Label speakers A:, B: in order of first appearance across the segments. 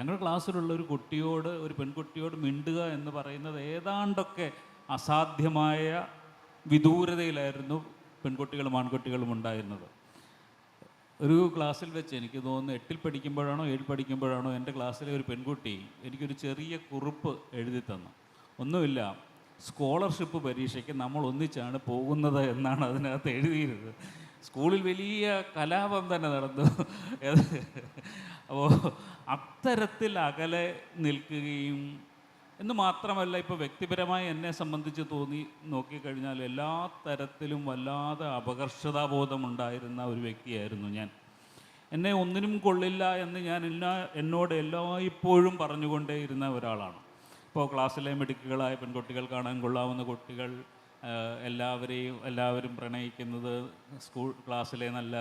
A: ഞങ്ങളുടെ ക്ലാസ്സിലുള്ള ഒരു കുട്ടിയോട് ഒരു പെൺകുട്ടിയോട് മിണ്ടുക എന്ന് പറയുന്നത് ഏതാണ്ടൊക്കെ അസാധ്യമായ വിദൂരതയിലായിരുന്നു പെൺകുട്ടികളും ആൺകുട്ടികളും ഉണ്ടായിരുന്നത്. ഒരു ക്ലാസ്സിൽ വെച്ച് എനിക്ക് തോന്നുന്നു എട്ടിൽ പഠിക്കുമ്പോഴാണോ ഏഴിൽ പഠിക്കുമ്പോഴാണോ എന്റെ ക്ലാസ്സിലെ ഒരു പെൺകുട്ടി എനിക്കൊരു ചെറിയ കുറിപ്പ് എഴുതി തന്നു. ഒന്നുമില്ല സ്കോളർഷിപ്പ് പരീക്ഷയ്ക്ക് നമ്മൾ ഒന്നിച്ചാണ് പോകുന്നത് എന്നാണ് അതിനകത്ത് എഴുതിയിരുന്നത്. സ്കൂളിൽ വലിയ കലാപം തന്നെ നടന്നു. അപ്പോൾ അത്തരത്തിൽ അകലെ നിൽക്കുകയും എന്ന് മാത്രമല്ല ഇപ്പോൾ വ്യക്തിപരമായി എന്നെ സംബന്ധിച്ച് തോന്നി നോക്കിക്കഴിഞ്ഞാൽ എല്ലാ തരത്തിലും വല്ലാതെ അപകർഷതാബോധമുണ്ടായിരുന്ന ഒരു വ്യക്തിയായിരുന്നു ഞാൻ. എന്നെ ഒന്നിനും കൊള്ളില്ല എന്ന് ഞാൻ എല്ലാ എന്നോട് എല്ലായ്പ്പോഴും പറഞ്ഞുകൊണ്ടേയിരുന്ന ഒരാളാണ്. ഇപ്പോൾ ക്ലാസ്സിലെ മിടുക്കുകളായ പെൺകുട്ടികൾ കാണാൻ കൊള്ളാവുന്ന കുട്ടികൾ എല്ലാവരെയും എല്ലാവരും പ്രണയിക്കുന്നത് സ്കൂൾ ക്ലാസ്സിലെ നല്ല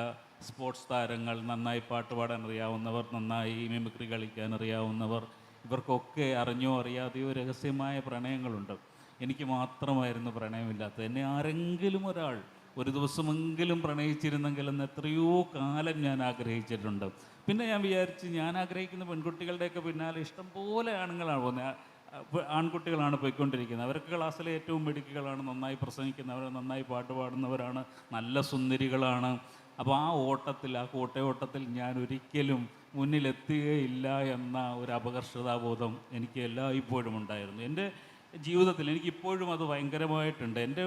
A: സ്പോർട്സ് താരങ്ങൾ നന്നായി പാട്ട് പാടാൻ അറിയാവുന്നവർ നന്നായി മിമിക്രി കളിക്കാൻ അറിയാവുന്നവർ ഇവർക്കൊക്കെ അറിഞ്ഞോ അറിയാതെയോ രഹസ്യമായ പ്രണയങ്ങളുണ്ട്. എനിക്ക് മാത്രമായിരുന്നു പ്രണയമില്ലാത്തത്. എന്നെ ആരെങ്കിലും ഒരാൾ ഒരു ദിവസമെങ്കിലും പ്രണയിച്ചിരുന്നെങ്കിൽ എന്ന് എത്രയോ കാലം ഞാൻ ആഗ്രഹിച്ചിട്ടുണ്ട്. പിന്നെ ഞാൻ വിചാരിച്ച് ഞാൻ ആഗ്രഹിക്കുന്ന പെൺകുട്ടികളുടെയൊക്കെ പിന്നാലെ ഇഷ്ടം പോലെ ആണുങ്ങളാണ് പോകുന്നത്. ആൺകുട്ടികളാണ് പോയിക്കൊണ്ടിരിക്കുന്നത്. അവർക്ക് ക്ലാസ്സിലെ ഏറ്റവും മിടുക്കുകളാണ്. നന്നായി പ്രസംഗിക്കുന്നവർ നന്നായി പാട്ട് പാടുന്നവരാണ് നല്ല സുന്ദരികളാണ്. അപ്പോൾ ആ ഓട്ടത്തിൽ ആ കോട്ടയോട്ടത്തിൽ ഞാൻ ഒരിക്കലും മുന്നിലെത്തുകയില്ല എന്ന ഒരു അപകർഷതാബോധം എനിക്ക് എല്ലായ്പ്പോഴും ഉണ്ടായിരുന്നു. എന്റെ ജീവിതത്തിൽ എനിക്കിപ്പോഴും അത് ഭയങ്കരമായിട്ടുണ്ട്. എന്റെ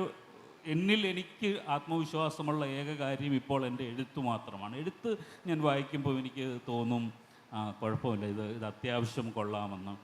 A: എന്നിൽ എനിക്ക് ആത്മവിശ്വാസമുള്ള ഏക കാര്യം ഇപ്പോൾ എന്റെ എഴുത്ത് മാത്രമാണ്. എഴുത്ത് ഞാൻ വായിക്കുമ്പോൾ എനിക്ക് തോന്നും ആ കുഴപ്പമില്ല. ഇത് ഇത് അത്യാവശ്യം കൊള്ളാമെന്ന്.